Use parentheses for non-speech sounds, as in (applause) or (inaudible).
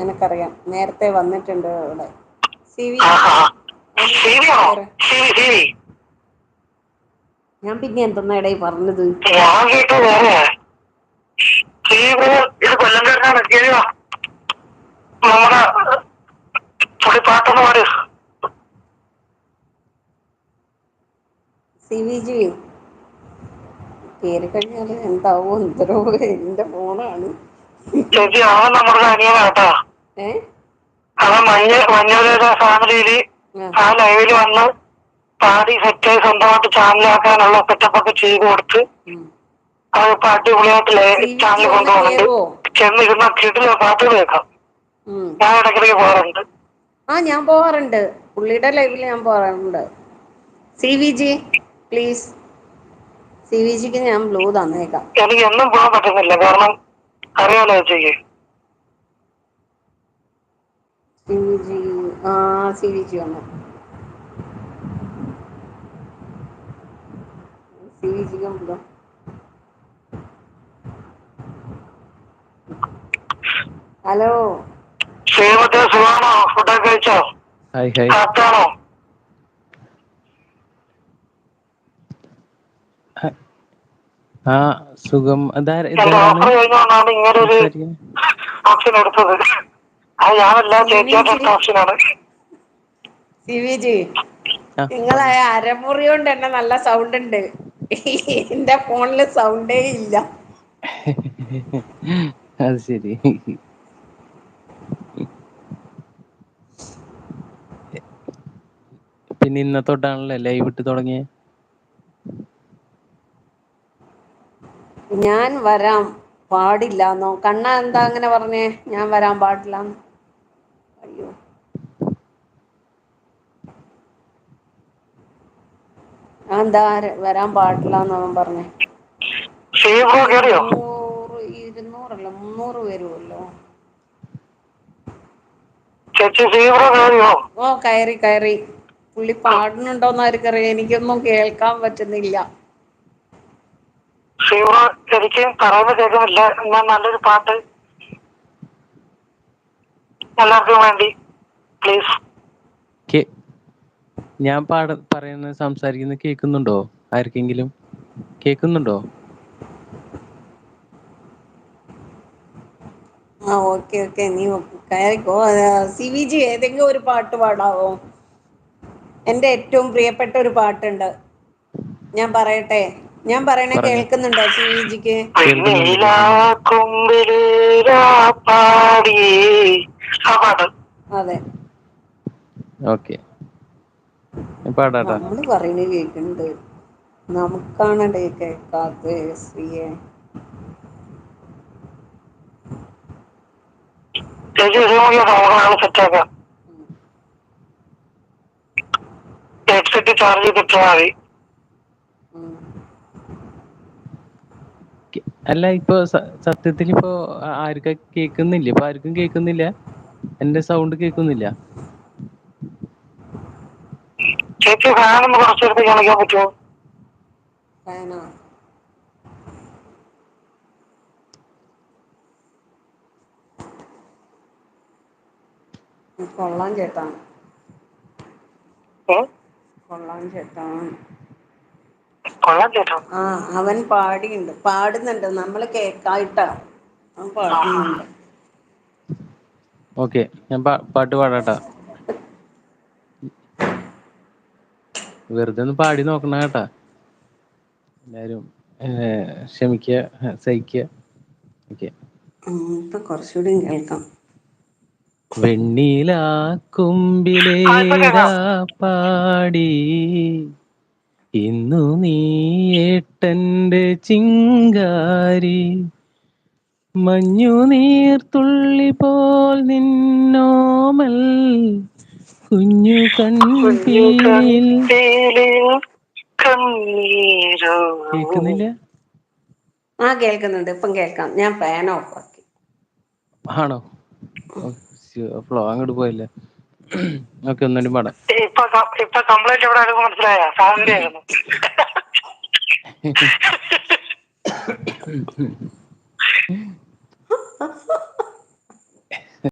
എനക്കറിയാം നേരത്തെ വന്നിട്ടുണ്ട് ഇവിടെ. ഞാൻ പിന്നെ എന്തെന്നാടേ പറഞ്ഞത്? സി വി ജി പേര് കഴിഞ്ഞാൽ എന്താവോ എന്തോ എന്റെ ഫോണാണ് ചേച്ചി ആ നമ്മുടെ അനിയനാ കേട്ടോ? ഏ അവൻ മഞ്ഞ മഞ്ഞുരയുടെ ഫാമിലിയിൽ ആ, ലൈവിൽ വന്ന് പാടി സെറ്റായി സ്വന്തമായിട്ട് ചാനലാക്കാനുള്ള സെറ്റപ്പ് ഒക്കെ ചെയ്ത് കൊടുത്ത് ഉം. അത് ഇപ്പൊ അടിപൊളിയായിട്ട് ചാനൽ കൊണ്ടുപോകുന്നുണ്ട് ചെന്നിരുന്ന കിട്ടില്ല പാട്ട് കേൾക്കാം. ഞാൻ ഇടയ്ക്കിടയ്ക്ക് പോകാറുണ്ട്. ആ ഞാൻ പോവാറുണ്ട് പുള്ളിയുടെ ലൈവിൽ ഞാൻ പോവാറുണ്ട് C V G please. C V ജിക്ക് ഞാൻ ബ്ലൂ തന്നേക്കാം എനിക്ക് എന്നും പോകാൻ പറ്റുന്നില്ല. കാരണം അറിയാലോ ചേച്ചിക്ക് സി വി ജി ആ സി വി ജി വന്നു സി വി ഹലോ? ശ്രീമത്തെ സുഖാണോ ഫുഡൊക്കെ കഴിച്ചോ? Hi hi. കറക്റ്റാണോ? ആ സുഖം. ഇങ്ങനെ ഒരു ഓപ്ഷൻ എടുത്തത്. അത് ഞാനല്ല ചേച്ചിയായിട്ട് എടുത്ത ഓപ്ഷനാണ് സി വി നിങ്ങളെ അരമുറി കൊണ്ട് തന്നെ നല്ല സൗണ്ട് ഉണ്ട്. എന്റെ ഫോണിൽ സൗണ്ടേ ഇല്ല. (laughs) അത് ശരി. പിന്നെ ഇന്നത്തോട്ടാണല്ലേ ലൈവ് ഇട്ട് തുടങ്ങിയ? ഞാൻ വരാം പാടില്ലാന്നോ? കണ്ണ എന്താ അങ്ങനെ പറഞ്ഞേ? ഞാൻ വരാൻ പാടില്ലാന്ന് അയ്യോ ഞാൻ എന്താ വരാൻ പാടില്ലാന്ന് അവൻ പറഞ്ഞേ. ഇരുന്നൂറല്ല മുന്നൂറ് വരുമല്ലോ ഓ കയറി കയറി. പുള്ളി പാടുന്നുണ്ടോന്ന് ആർക്കറിയാം. എനിക്കൊന്നും കേൾക്കാൻ പറ്റുന്നില്ല. എനിക്ക് പറയുന്ന കേൾക്കുന്നില്ല. എന്നാൽ നല്ലൊരു പാട്ട്. എല്ലാവർക്കും വേണ്ടി. പ്ലീസ്. ഞാൻ പാട പറയുന്ന സംസാരിക്കുന്ന കേൾക്കുന്നുണ്ടോ? ആർക്കെങ്കിലും? കേൾക്കുന്നുണ്ടോ? ആ ഓക്കെ ഓക്കെ. നീ കയറിക്കോ സി വി ജി ഏതെങ്കിലും ഒരു പാട്ട് പാടാവോ? എന്റെ ഏറ്റവും പ്രിയപ്പെട്ട ഒരു പാട്ടുണ്ട്. ഞാൻ പറയട്ടെ? ഞാൻ പറയണ. കേൾക്കുന്നുണ്ടോ സി വി ജിക്ക് അതെ. ഓക്കെ. നമ്മൾ പറയുന്നത് കേൾക്കുന്നുണ്ട് നമുക്കാണടേ കേൾക്കാത്ത ശ്രീയെ? ചേച്ചി ഒരു മണിയോ നമുക്ക് സെറ്റാക്കാം ഹെഡ്സെറ്റ് ചാർജ് ചെയ്തിട്ടാൽ മതി ഉം. അല്ല ഇപ്പൊ സത്യത്തിൽ ഇപ്പൊ ആർക്കാ കേൾക്കുന്നില്ല ഇപ്പൊ ആർക്കും കേൾക്കുന്നില്ല എന്റെ സൗണ്ട് കേൾക്കുന്നില്ല ചേച്ചി ഫാനൊന്ന് കുറച്ചെടുത്ത് കാണിക്കാൻ പറ്റുമോ? ഫാനോ കൊള്ളാൻ ചേട്ടാ. ഏ? കൊള്ളാൻ ചേട്ടാ. കൊള്ളാം ചേട്ടാ. ആ അവൻ പാടിയുണ്ട്. പാടുന്നുണ്ട്. നമ്മൾ കേക്കായിട്ടാ. അവൻ പാടുന്നുണ്ട്. ഓക്കെ ഞാൻ പാട്ട് പാടാട്ടാ. വെറുതെ ഒന്ന് പാടി നോക്കണ കേട്ടാ. എല്ലാരും ക്ഷമിക്കുക സഹിക്കുക ഓക്കെ. ഇപ്പൊ കുറച്ചുകൂടി കേൾക്കാം. വെണ്ണിലാ കുമ്പിലേരാ പാടി. ഇന്നു നീ ഏട്ടന്റെ ചിങ്കാരി. മഞ്ഞു നീർത്തുള്ളി പോൽ നിന്നോമൽ കുഞ്ഞു കൺപീലിൽ. കണ്ണീരോ കേക്കുന്നില്ല ആ കേൾക്കുന്നുണ്ട്. ഇപ്പം കേൾക്കാം. ഞാൻ ഫാൻ ഓഫ് ആക്കി. ആണോ? ഫ്ലോ അങ്ങോട്ട് പോയില്ലേ? ഓക്കെ ഒന്നും പാടാം. മനസ്സിലായോ? (laughs)